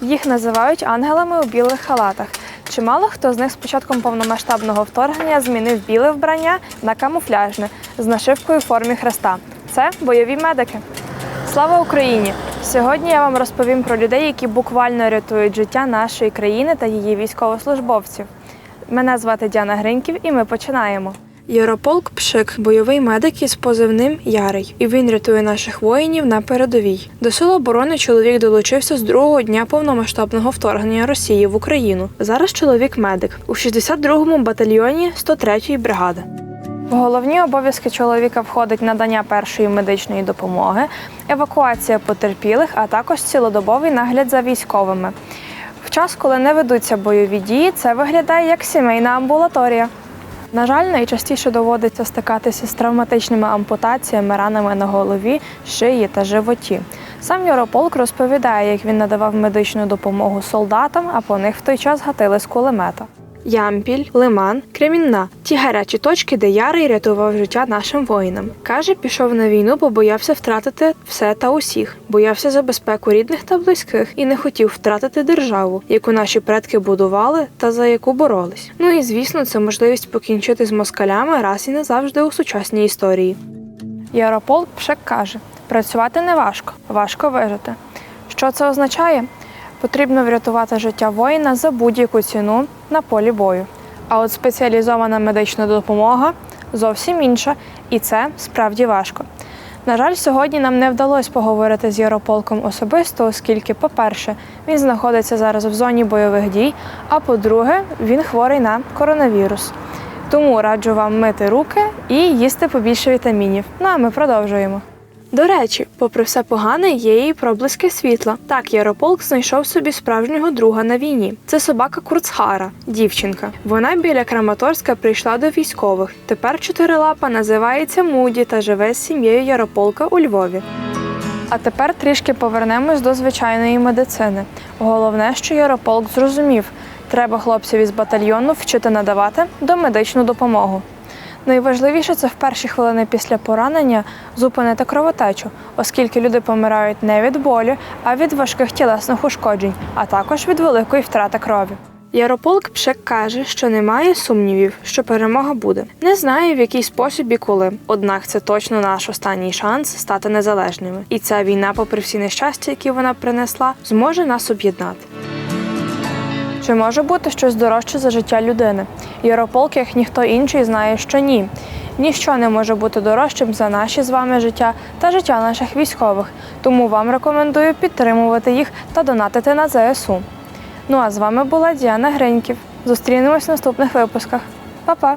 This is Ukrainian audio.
Їх називають ангелами у білих халатах. Чимало хто з них з початком повномасштабного вторгнення змінив біле вбрання на камуфляжне з нашивкою в формі хреста. Це бойові медики. Слава Україні! Сьогодні я вам розповім про людей, які буквально рятують життя нашої країни та її військовослужбовців. Мене звати Діана Гриньків, і ми починаємо. Єрополк Пшик бойовий медик із позивним Ярий, і він рятує наших воїнів на передовій. До сил оборони чоловік долучився з другого дня повномасштабного вторгнення Росії в Україну. Зараз чоловік медик у 62-му батальйоні 103-ї бригади. В головні обов'язки чоловіка входить надання першої медичної допомоги, евакуація потерпілих, а також цілодобовий нагляд за військовими. В час, коли не ведуться бойові дії, це виглядає як сімейна амбулаторія. На жаль, найчастіше доводиться стикатися з травматичними ампутаціями, ранами на голові, шиї та животі. Сам Ярополк розповідає, як він надавав медичну допомогу солдатам, а по них в той час гатили з кулемета. Ямпіль, Лиман, Кремінна ті гарячі точки, де Ярий рятував життя нашим воїнам. Каже, пішов на війну, бо боявся втратити все та усіх, боявся за безпеку рідних та близьких і не хотів втратити державу, яку наші предки будували та за яку боролись. Ну і звісно, це можливість покінчити з москалями раз і назавжди у сучасній історії. Ярополк Пшек каже: працювати не важко, важко вижити. Що це означає? Потрібно врятувати життя воїна за будь-яку ціну на полі бою. А от спеціалізована медична допомога зовсім інша, і це справді важко. На жаль, сьогодні нам не вдалося поговорити з Ярополком особисто, оскільки, по-перше, він знаходиться зараз в зоні бойових дій, а по-друге, він хворий на коронавірус. Тому раджу вам мити руки і їсти побільше вітамінів. Ну а ми продовжуємо. До речі, попри все погане, є і проблиски світла. Так, Ярополк знайшов собі справжнього друга на війні. Це собака Курцхара, дівчинка. Вона біля Краматорська прийшла до військових. Тепер чотирилапа називається Муді та живе з сім'єю Ярополка у Львові. А тепер трішки повернемось до звичайної медицини. Головне, що Ярополк зрозумів, треба хлопців із батальйону вчити надавати домедичну допомогу. Найважливіше це в перші хвилини після поранення зупинити кровотечу, оскільки люди помирають не від болю, а від важких тілесних ушкоджень, а також від великої втрати крові. Ярополк Пшек каже, що немає сумнівів, що перемога буде. Не знає в який спосіб і коли. Однак це точно наш останній шанс стати незалежними. І ця війна, попри всі нещастя, які вона принесла, зможе нас об'єднати. Чи може бути щось дорожче за життя людини? Ярополк, як ніхто інший, знає, що ні. Ніщо не може бути дорожчим за наші з вами життя та життя наших військових. Тому вам рекомендую підтримувати їх та донатити на ЗСУ. Ну а з вами була Діана Гриньків. Зустрінемось в наступних випусках. Па-па!